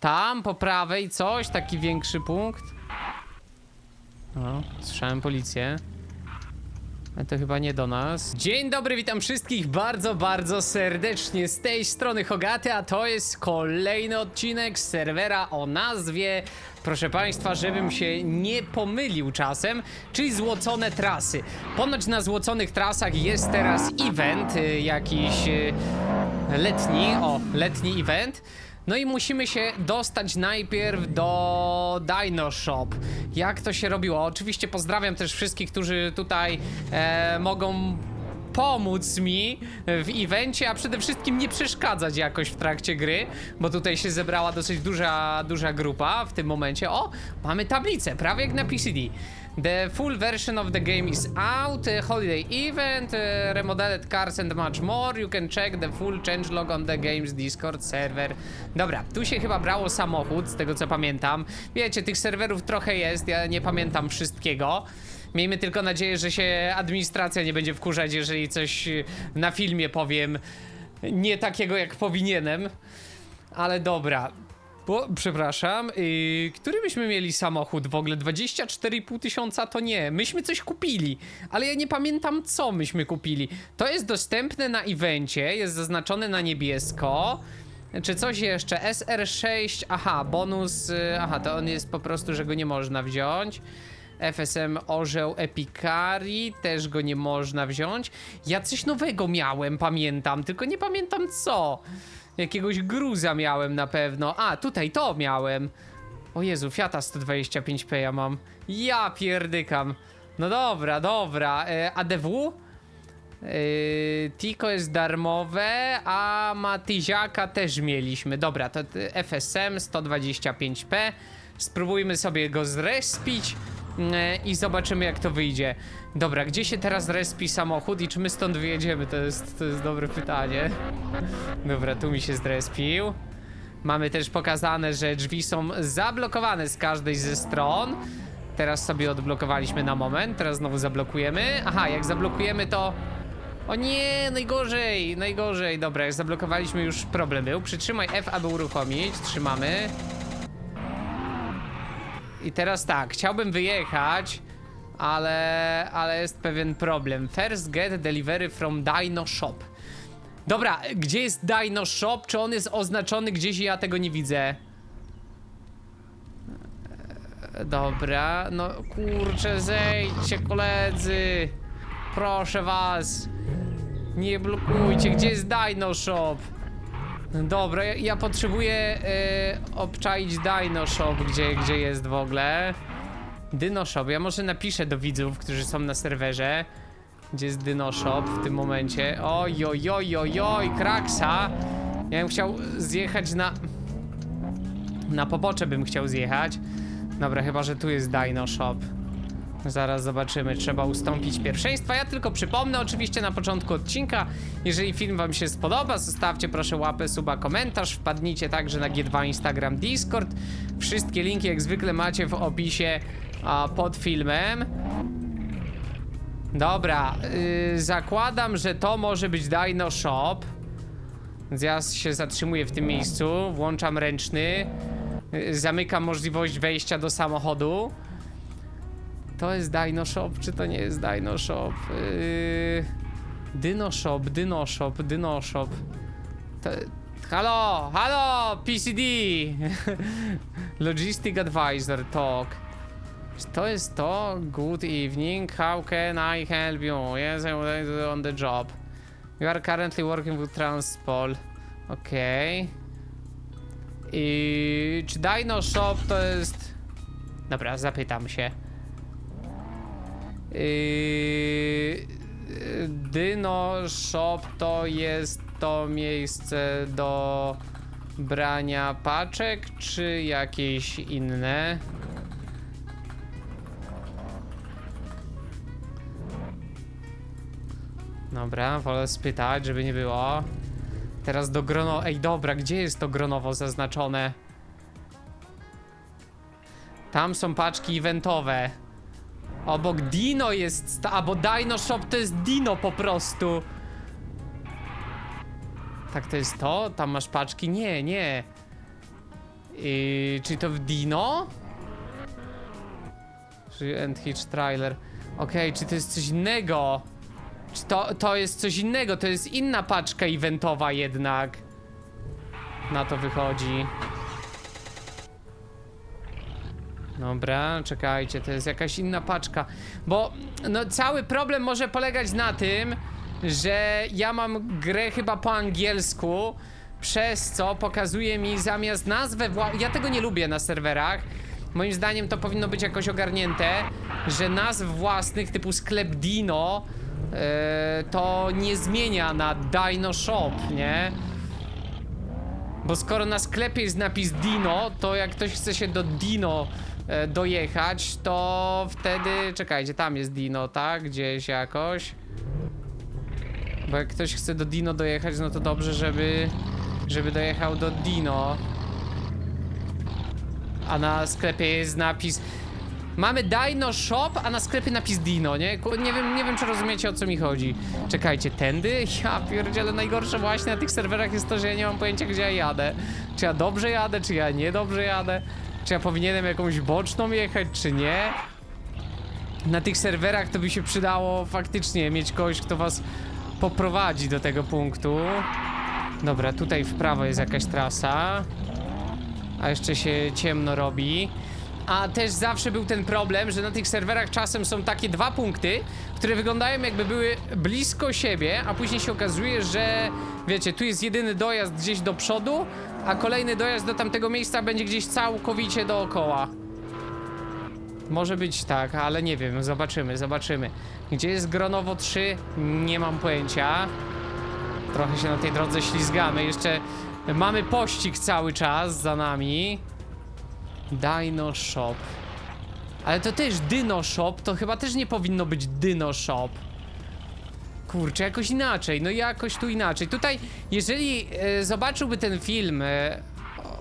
Tam po prawej coś, taki większy punkt. O, słyszałem policję. Ale to chyba nie do nas. Dzień dobry, witam wszystkich bardzo, bardzo serdecznie z tej strony Hogaty, a to jest kolejny odcinek serwera o nazwie, proszę państwa, żebym się nie pomylił czasem, czyli złocone trasy. Ponoć na złoconych trasach jest teraz event, y, jakiś y, letni, o, letni event. No i musimy się dostać najpierw do Dino Shop. Jak to się robiło? Oczywiście pozdrawiam też wszystkich, którzy tutaj e, mogą pomóc mi w evencie, a przede wszystkim nie przeszkadzać jakoś w trakcie gry, bo tutaj się zebrała dosyć duża, duża grupa w tym momencie. O, mamy tablicę, prawie jak na PCD. The full version of the game is out, holiday event, remodeled cars and much more. You can check the full changelog on the game's Discord server. Dobra, tu się chyba brało samochód, z tego co pamiętam. Wiecie, tych serwerów trochę jest, ja nie pamiętam wszystkiego. Miejmy tylko nadzieję, że się administracja nie będzie wkurzać, jeżeli coś y, na filmie powiem nie takiego jak powinienem. Ale dobra. Bo, przepraszam, yy, który byśmy mieli samochód w ogóle? 24,5 tysiąca to nie. Myśmy coś kupili, ale ja nie pamiętam co myśmy kupili. To jest dostępne na evencie, jest zaznaczone na niebiesko. Czy coś jeszcze? SR6, aha, bonus, yy, aha, to on jest po prostu, że go nie można wziąć. FSM Orzeł Epikari, też go nie można wziąć. Ja coś nowego miałem, pamiętam, tylko nie pamiętam co. Jakiegoś gruza miałem na pewno. A, tutaj to miałem. O Jezu, Fiata 125p ja mam. Ja pierdykam. No dobra, dobra. E, ADW? Yy, Tiko jest darmowe, a Matyziaka też mieliśmy. Dobra, to FSM 125p. Spróbujmy sobie go zrespić i zobaczymy jak to wyjdzie. Dobra, gdzie się teraz respi samochód i czy my stąd wyjedziemy? To jest, to jest dobre pytanie. Dobra, tu mi się zrespił. Mamy też pokazane, że drzwi są zablokowane z każdej ze stron. Teraz sobie odblokowaliśmy na moment, teraz znowu zablokujemy. Aha, jak zablokujemy to... O nie, najgorzej, najgorzej. Dobra, jak zablokowaliśmy już problem był. Przytrzymaj F, aby uruchomić. Trzymamy. I teraz tak, chciałbym wyjechać, ale, ale jest pewien problem. First get delivery from Dino Shop. Dobra, gdzie jest Dino Shop? Czy on jest oznaczony gdzieś i ja tego nie widzę? E, Dobra, no kurczę, zejdźcie koledzy. Proszę was. Nie blokujcie, gdzie jest Dino Shop? Dobra, ja, ja potrzebuję e, obczaić Dino Shop, gdzie, gdzie jest w ogóle. Dino Shop, ja może napiszę do widzów, którzy są na serwerze. Gdzie jest Dino Shop w tym momencie? Oj, oj, oj, oj, oj, Kraksa. Ja bym chciał zjechać na... Na pobocze bym chciał zjechać. Dobra, chyba, że tu jest Dino Shop. Zaraz zobaczymy, trzeba ustąpić pierwszeństwa. Ja tylko przypomnę oczywiście na początku odcinka, jeżeli film wam się spodoba, zostawcie proszę łapę, suba, komentarz, wpadnijcie także na G2 Instagram, Discord. Wszystkie linki jak zwykle macie w opisie a, pod filmem. Dobra, yy, zakładam, że to może być Dino Shop. Więc ja się zatrzymuję w tym miejscu, włączam ręczny, yy, zamykam możliwość wejścia do samochodu. To jest Dino Shop, czy to nie jest Dino Shop? Yy... Dino Shop, Dino Shop, Shop. To... Halo, halo, PCD! Logistic Advisor, talk. To jest to? Good evening, how can I help you? Yes, I'm on the job. You are currently working with Transpol. Okej. I czy Dino Shop to jest... Dobra, zapytam się. Yy, Dyno Shop to jest to miejsce do brania paczek, czy jakieś inne? Dobra, wolę spytać, żeby nie było. Teraz do grono... Ej, dobra, gdzie jest to gronowo zaznaczone? Tam są paczki eventowe. Obok Dino jest. sta- A bo Dino Shop to jest Dino po prostu. Tak to jest to? Tam masz paczki? Nie, nie. Yy, czy to w Dino? Czy End Hitch Trailer? Okej, czy to jest coś innego? Czy to, to jest coś innego? To jest inna paczka eventowa jednak. Na to wychodzi. Dobra, czekajcie, to jest jakaś inna paczka. Bo no, cały problem może polegać na tym, że ja mam grę chyba po angielsku, przez co pokazuje mi zamiast nazwę Ja tego nie lubię na serwerach. Moim zdaniem to powinno być jakoś ogarnięte, że nazw własnych typu sklep Dino e, to nie zmienia na Dino Shop, nie? Bo skoro na sklepie jest napis Dino, to jak ktoś chce się do Dino dojechać, to wtedy. Czekajcie, tam jest Dino, tak? Gdzieś jakoś. Bo jak ktoś chce do Dino dojechać, no to dobrze, żeby. żeby dojechał do Dino. A na sklepie jest napis. Mamy Dino Shop, a na sklepie napis Dino, nie? Nie wiem, nie wiem czy rozumiecie o co mi chodzi. Czekajcie, tędy? Ja pierdzielę, najgorsze właśnie na tych serwerach jest to, że ja nie mam pojęcia gdzie ja jadę. Czy ja dobrze jadę, czy ja niedobrze jadę? Czy ja powinienem jakąś boczną jechać, czy nie? Na tych serwerach to by się przydało faktycznie mieć kogoś, kto was poprowadzi do tego punktu. Dobra, tutaj w prawo jest jakaś trasa. A jeszcze się ciemno robi. A też zawsze był ten problem, że na tych serwerach czasem są takie dwa punkty, które wyglądają jakby były blisko siebie, a później się okazuje, że wiecie, tu jest jedyny dojazd gdzieś do przodu, a kolejny dojazd do tamtego miejsca będzie gdzieś całkowicie dookoła. Może być tak, ale nie wiem, zobaczymy, zobaczymy. Gdzie jest Gronowo 3? Nie mam pojęcia. Trochę się na tej drodze ślizgamy. Jeszcze mamy pościg cały czas za nami. Dino Shop. Ale to też Dyno Shop, to chyba też nie powinno być Dyno Shop. Kurczę, jakoś inaczej, no jakoś tu inaczej. Tutaj, jeżeli e, zobaczyłby ten film e,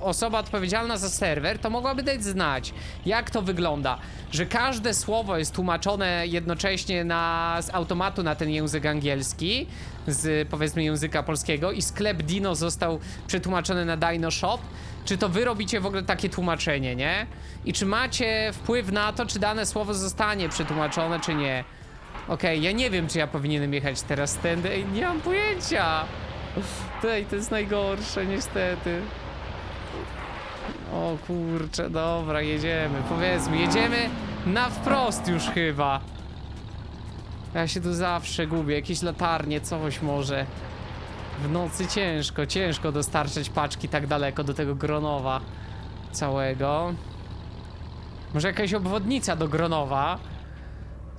osoba odpowiedzialna za serwer, to mogłaby dać znać, jak to wygląda. Że każde słowo jest tłumaczone jednocześnie na, z automatu na ten język angielski, z powiedzmy języka polskiego i sklep Dino został przetłumaczony na Dino Shop. Czy to wy robicie w ogóle takie tłumaczenie, nie? I czy macie wpływ na to, czy dane słowo zostanie przetłumaczone, czy nie? Okej, ja nie wiem, czy ja powinienem jechać teraz tędy. Ej, nie mam pojęcia. Tutaj to jest najgorsze, niestety. O kurczę, dobra, jedziemy. Powiedzmy, jedziemy na wprost już chyba. Ja się tu zawsze gubię, jakieś latarnie, coś może. W nocy ciężko, ciężko dostarczać paczki tak daleko do tego Gronowa całego. Może jakaś obwodnica do Gronowa.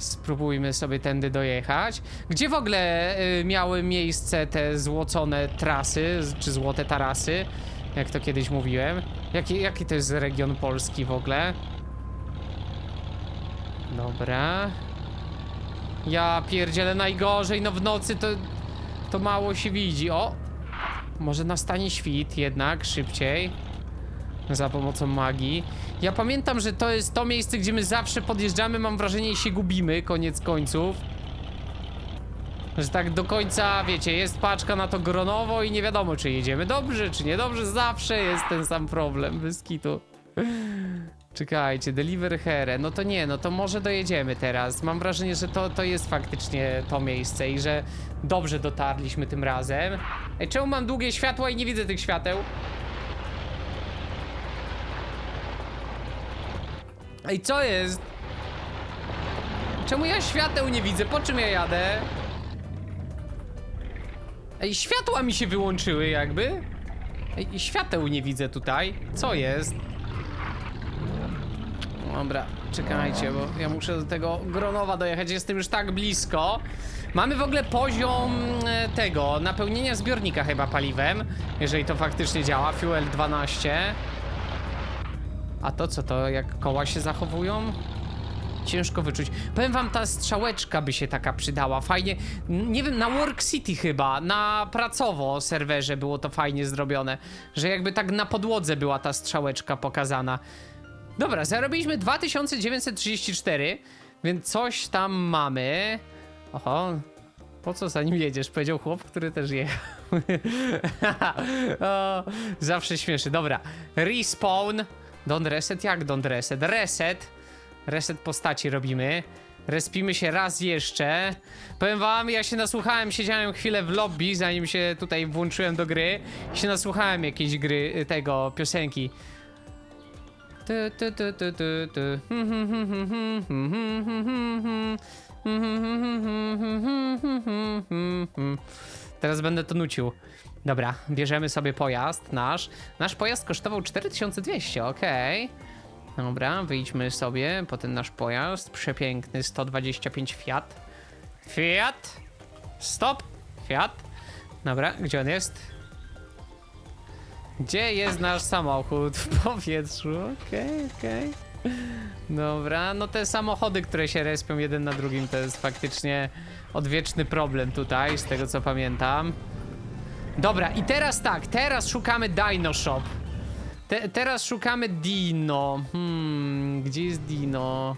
Spróbujmy sobie tędy dojechać. Gdzie w ogóle y, miały miejsce te złocone trasy, czy złote tarasy? Jak to kiedyś mówiłem. Jaki, jaki to jest region Polski w ogóle? Dobra. Ja pierdzielę najgorzej, no w nocy to, to mało się widzi. O! Może nastanie świt jednak, szybciej. Za pomocą magii. Ja pamiętam, że to jest to miejsce, gdzie my zawsze podjeżdżamy, mam wrażenie, i się gubimy, koniec końców. Że tak do końca, wiecie, jest paczka na to gronowo i nie wiadomo, czy jedziemy dobrze, czy niedobrze. Zawsze jest ten sam problem, bez kitu. Czekajcie, deliver here. No to nie, no to może dojedziemy teraz. Mam wrażenie, że to, to jest faktycznie to miejsce i że dobrze dotarliśmy tym razem. Ej, czemu mam długie światła i nie widzę tych świateł? Ej, co jest? Czemu ja świateł nie widzę? Po czym ja jadę? Ej, światła mi się wyłączyły jakby. Ej, świateł nie widzę tutaj. Co jest? Dobra, czekajcie, bo ja muszę do tego Gronowa dojechać, jestem już tak blisko. Mamy w ogóle poziom e, tego, napełnienia zbiornika chyba paliwem, jeżeli to faktycznie działa, Fuel 12. A to co to, jak koła się zachowują? Ciężko wyczuć. Powiem wam, ta strzałeczka by się taka przydała. Fajnie. Nie wiem, na Work City chyba, na pracowo serwerze było to fajnie zrobione. Że jakby tak na podłodze była ta strzałeczka pokazana. Dobra, zarobiliśmy 2934, więc coś tam mamy. Oho. Po co za nim jedziesz? Powiedział chłop, który też jechał. o, zawsze śmieszy. Dobra. Respawn. Don't reset? Jak don't reset? Reset. Reset postaci robimy. Respimy się raz jeszcze. Powiem wam, ja się nasłuchałem, siedziałem chwilę w lobby, zanim się tutaj włączyłem do gry. I się nasłuchałem jakiejś gry, y, tego, piosenki. Teraz będę to nucił. Dobra, bierzemy sobie pojazd nasz. Nasz pojazd kosztował 4200, okej. Dobra, wyjdźmy sobie po ten nasz pojazd. Przepiękny 125 Fiat. Fiat! Stop! Fiat! Dobra, gdzie on jest? Gdzie jest nasz samochód w powietrzu? Okej, okej. Dobra, no te samochody, które się respią jeden na drugim, to jest faktycznie odwieczny problem tutaj, z tego co pamiętam. Dobra, i teraz tak, teraz szukamy Dino Shop. Te, teraz szukamy Dino. Hmm, gdzie jest Dino?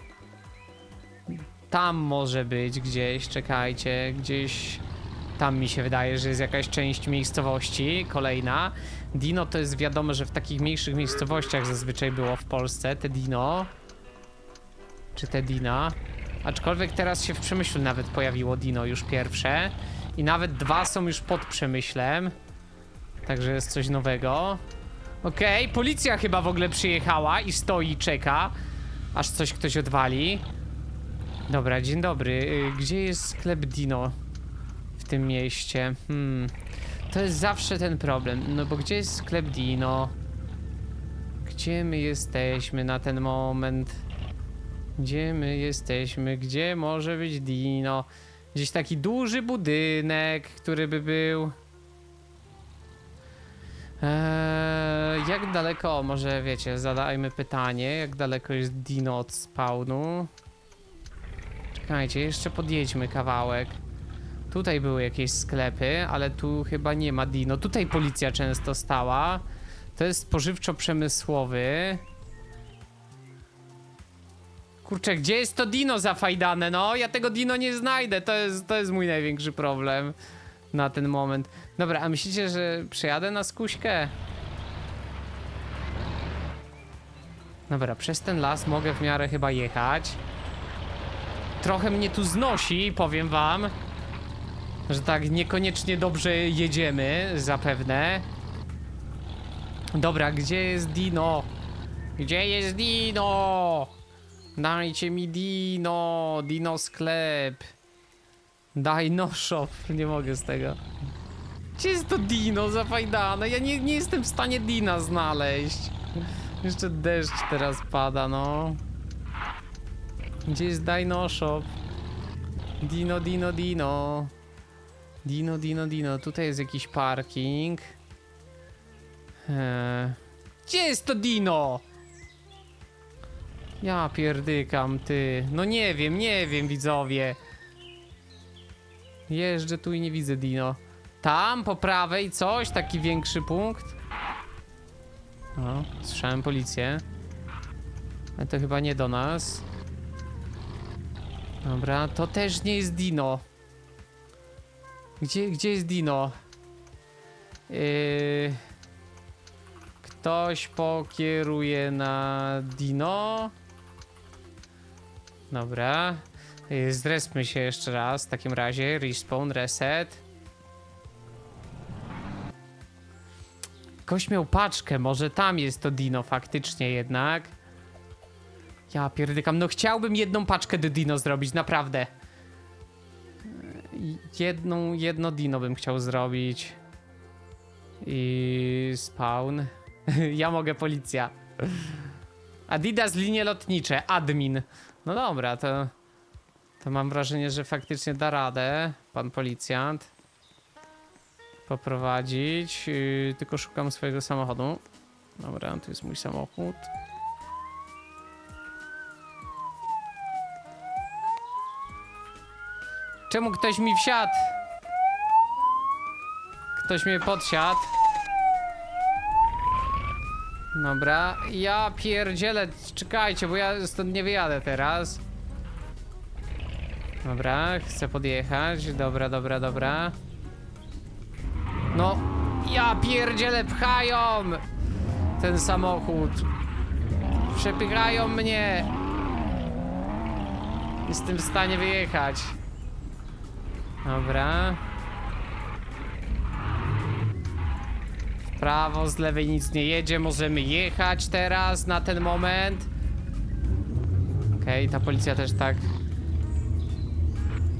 Tam może być gdzieś, czekajcie, gdzieś tam mi się wydaje, że jest jakaś część miejscowości, kolejna. Dino to jest wiadomo, że w takich mniejszych miejscowościach zazwyczaj było w Polsce, te Dino. Czy te Dina. Aczkolwiek teraz się w Przemyślu nawet pojawiło Dino już pierwsze. I nawet dwa są już pod Przemyślem. Także jest coś nowego. Okej, policja chyba w ogóle przyjechała i stoi i czeka. Aż coś ktoś odwali. Dobra, dzień dobry. Y, Gdzie jest sklep Dino? W tym mieście. Hmm. To jest zawsze ten problem. No bo gdzie jest sklep Dino? Gdzie my jesteśmy na ten moment? Gdzie my jesteśmy? Gdzie może być Dino? Gdzieś taki duży budynek, który by był. Eee, jak daleko, może wiecie, zadajmy pytanie, jak daleko jest Dino od spawnu? Czekajcie, jeszcze podjedźmy kawałek. Tutaj były jakieś sklepy, ale tu chyba nie ma Dino. Tutaj policja często stała. To jest spożywczo-przemysłowy. Kurczę, gdzie jest to Dino zafajdane? No, ja tego Dino nie znajdę. To jest, to jest mój największy problem na ten moment. Dobra, a myślicie, że przejadę na skuśkę? Dobra, przez ten las mogę w miarę chyba jechać. Trochę mnie tu znosi, powiem wam. Że tak niekoniecznie dobrze jedziemy, zapewne. Dobra, gdzie jest Dino? Gdzie jest Dino? Dajcie mi Dino, Dino sklep. Dino shop, nie mogę z tego. Gdzie jest to Dino zafajdane? Ja nie, nie jestem w stanie Dina znaleźć. Jeszcze deszcz teraz pada, no. Gdzie jest Dino shop? Dino, Dino, Dino. Dino, Dino, Dino. Tutaj jest jakiś parking. Eee. Gdzie jest to Dino? Ja pierdykam, ty. No nie wiem, nie wiem, widzowie. Jeżdżę tu i nie widzę Dino. Tam, po prawej, coś, taki większy punkt. O, słyszałem policję. Ale to chyba nie do nas. Dobra, to też nie jest Dino. Gdzie, gdzie jest Dino? Yy... Ktoś pokieruje na Dino. Dobra. Yy, Zrespmy się jeszcze raz w takim razie. Respawn, reset. Ktoś miał paczkę, może tam jest to Dino faktycznie jednak. Ja pierdykam, no chciałbym jedną paczkę do Dino zrobić, naprawdę. Yy, Jedną, jedno Dino bym chciał zrobić. I spawn. ja mogę policja. Adidas linie lotnicze, admin. No dobra, to, to mam wrażenie, że faktycznie da radę pan policjant poprowadzić. Yy, tylko szukam swojego samochodu. Dobra, tu jest mój samochód. Czemu ktoś mi wsiadł? Ktoś mnie podsiadł. Dobra, ja pierdzielę, czekajcie, bo ja stąd nie wyjadę teraz. Dobra, chcę podjechać. Dobra, dobra, dobra. No, ja pierdzielę, pchają ten samochód. Przepychają mnie. Jestem w stanie wyjechać. Dobra. Prawo, z lewej nic nie jedzie. Możemy jechać teraz na ten moment. Okej, ta policja też tak.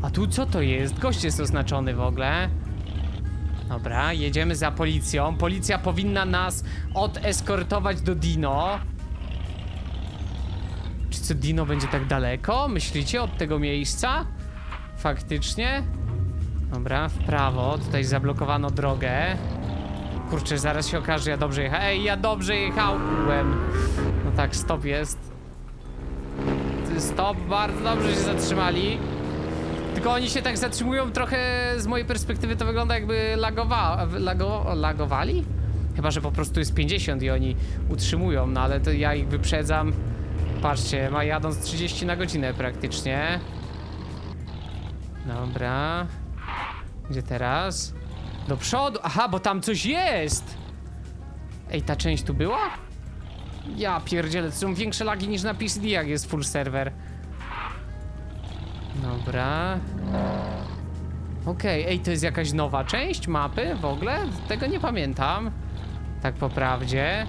A tu co to jest? Gość jest oznaczony w ogóle. Dobra, jedziemy za policją. Policja powinna nas odeskortować do Dino. Czy co Dino będzie tak daleko? Myślicie od tego miejsca? Faktycznie? Dobra, w prawo. Tutaj zablokowano drogę. Kurczę, zaraz się okaże, że ja dobrze jechałem. Ej, ja dobrze jechałem. No tak, stop jest. Stop, bardzo dobrze się zatrzymali. Tylko oni się tak zatrzymują trochę z mojej perspektywy to wygląda jakby lagowa lago lagowali? Chyba, że po prostu jest 50 i oni utrzymują, no ale to ja ich wyprzedzam. Patrzcie, ma jadąc 30 na godzinę praktycznie. Dobra. Gdzie teraz? Do przodu. Aha, bo tam coś jest! Ej, ta część tu była? Ja pierdzielę, to są większe lagi niż na PCD, jak jest full serwer. Dobra. Okej, ej, to jest jakaś nowa część mapy w ogóle? Tego nie pamiętam. Tak po prawdzie.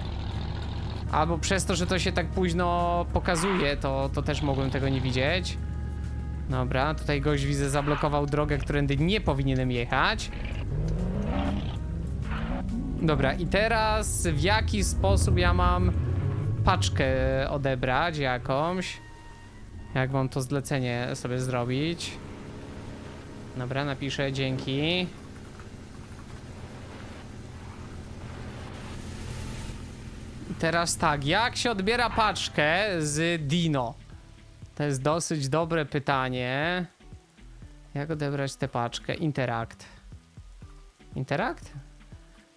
Albo przez to, że to się tak późno pokazuje, to, to też mogłem tego nie widzieć. Dobra, tutaj gość widzę zablokował drogę, którędy nie powinienem jechać. Dobra, i teraz w jaki sposób ja mam paczkę odebrać jakąś? Jak mam to zlecenie sobie zrobić? Dobra, napiszę dzięki. Teraz tak, jak się odbiera paczkę z Dino? To jest dosyć dobre pytanie. Jak odebrać tę paczkę? Interact. Interact?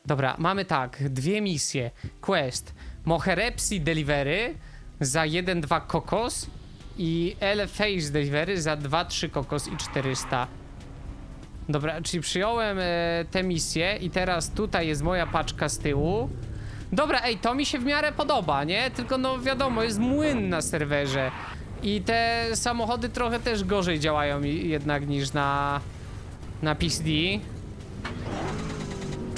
Dobra, mamy tak, dwie misje. Quest. Moherepsi Delivery za 1-2 kokos i Face Delivery za 2-3 kokos i 400. Dobra, czyli przyjąłem e, tę misję i teraz tutaj jest moja paczka z tyłu. Dobra, ej, to mi się w miarę podoba, nie? Tylko no wiadomo, jest młyn na serwerze. I te samochody trochę też gorzej działają jednak niż na, na PCD.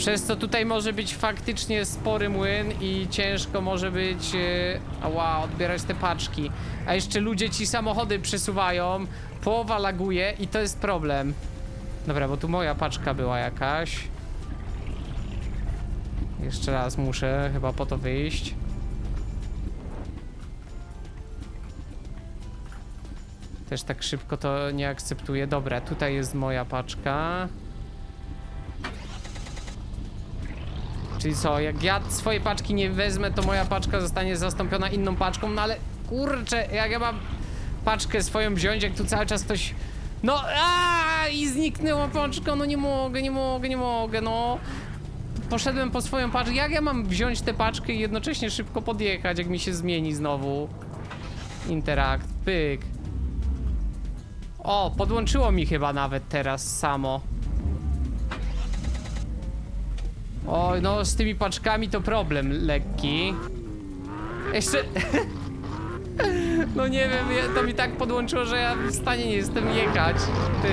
Przez co tutaj może być faktycznie spory młyn i ciężko może być e, ała, odbierać te paczki. A jeszcze ludzie ci samochody przesuwają, połowa laguje i to jest problem. Dobra, bo tu moja paczka była jakaś. Jeszcze raz muszę chyba po to wyjść. Też tak szybko to nie akceptuję. Dobra, tutaj jest moja paczka. Czyli co, jak ja swoje paczki nie wezmę, to moja paczka zostanie zastąpiona inną paczką, no ale kurczę, jak ja mam paczkę swoją wziąć, jak tu cały czas ktoś... No, a i zniknęła paczka, no nie mogę, nie mogę, nie mogę, no. Poszedłem po swoją paczkę, jak ja mam wziąć tę paczkę i jednocześnie szybko podjechać, jak mi się zmieni znowu? Interakt, pyk. O, podłączyło mi chyba nawet teraz samo. Oj, no z tymi paczkami to problem lekki. Jeszcze... no nie wiem, to mi tak podłączyło, że ja w stanie nie jestem jechać. Ty.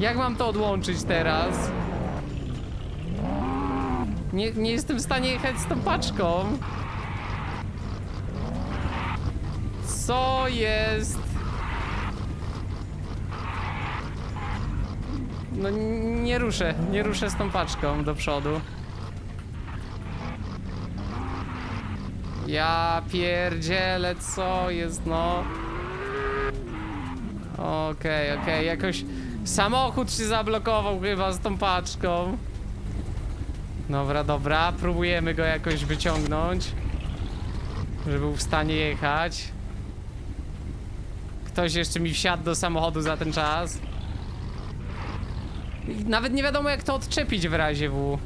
Jak mam to odłączyć teraz? Nie, nie jestem w stanie jechać z tą paczką. Co jest? No nie ruszę, nie ruszę z tą paczką do przodu. Ja pierdzielę, co jest, no. Okej, okej, jakoś samochód się zablokował chyba z tą paczką. Dobra, dobra, próbujemy go jakoś wyciągnąć. Żeby był w stanie jechać. Ktoś jeszcze mi wsiadł do samochodu za ten czas. Nawet nie wiadomo jak to odczepić w razie W.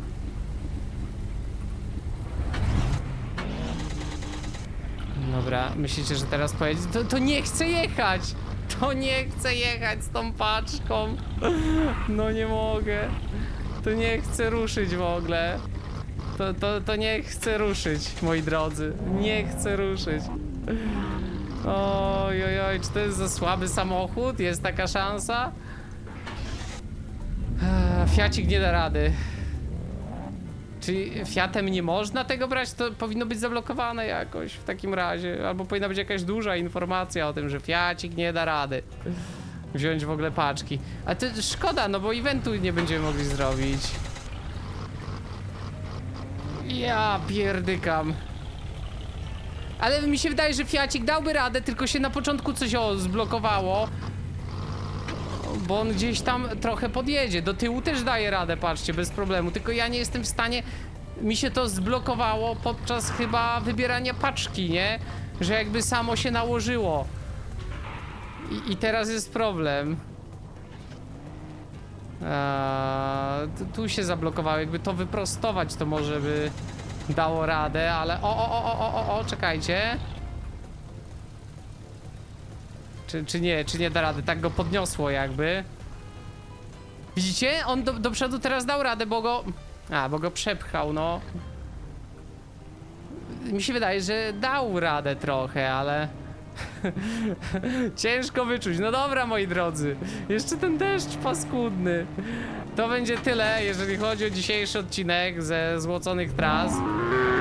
Dobra, myślicie, że teraz pojedzie? To, to nie chce jechać! To nie chcę jechać z tą paczką. No nie mogę. To nie chcę ruszyć w ogóle. To, to, to nie chcę ruszyć, moi drodzy. Nie chcę ruszyć. Oj, oj, oj, czy to jest za słaby samochód? Jest taka szansa? Fiacik nie da rady. Czy Fiatem nie można tego brać? To powinno być zablokowane jakoś w takim razie. Albo powinna być jakaś duża informacja o tym, że Fiacik nie da rady. Wziąć w ogóle paczki. A to szkoda, no bo eventu nie będziemy mogli zrobić. Ja pierdykam. Ale mi się wydaje, że Fiacik dałby radę, tylko się na początku coś o zblokowało. Bo on gdzieś tam trochę podjedzie. Do tyłu też daje radę, patrzcie, bez problemu. Tylko ja nie jestem w stanie. Mi się to zblokowało podczas chyba wybierania paczki, nie? Że jakby samo się nałożyło. I, i teraz jest problem. Eee, tu- się zablokowało. Jakby to wyprostować, to może by dało radę, ale. O, o, o, o, o, o czekajcie. Czy, czy nie, czy nie da rady? Tak go podniosło jakby. Widzicie? On do, do przodu teraz dał radę, bo go... A, bo go przepchał, no. Mi się wydaje, że dał radę trochę, ale... Ciężko wyczuć. No dobra, moi drodzy. Jeszcze ten deszcz paskudny. To będzie tyle, jeżeli chodzi o dzisiejszy odcinek ze złoconych tras.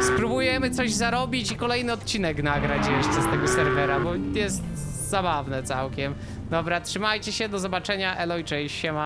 Spróbujemy coś zarobić i kolejny odcinek nagrać jeszcze z tego serwera, bo jest zabawne całkiem. Dobra, trzymajcie się, do zobaczenia, Elo cześć, siema.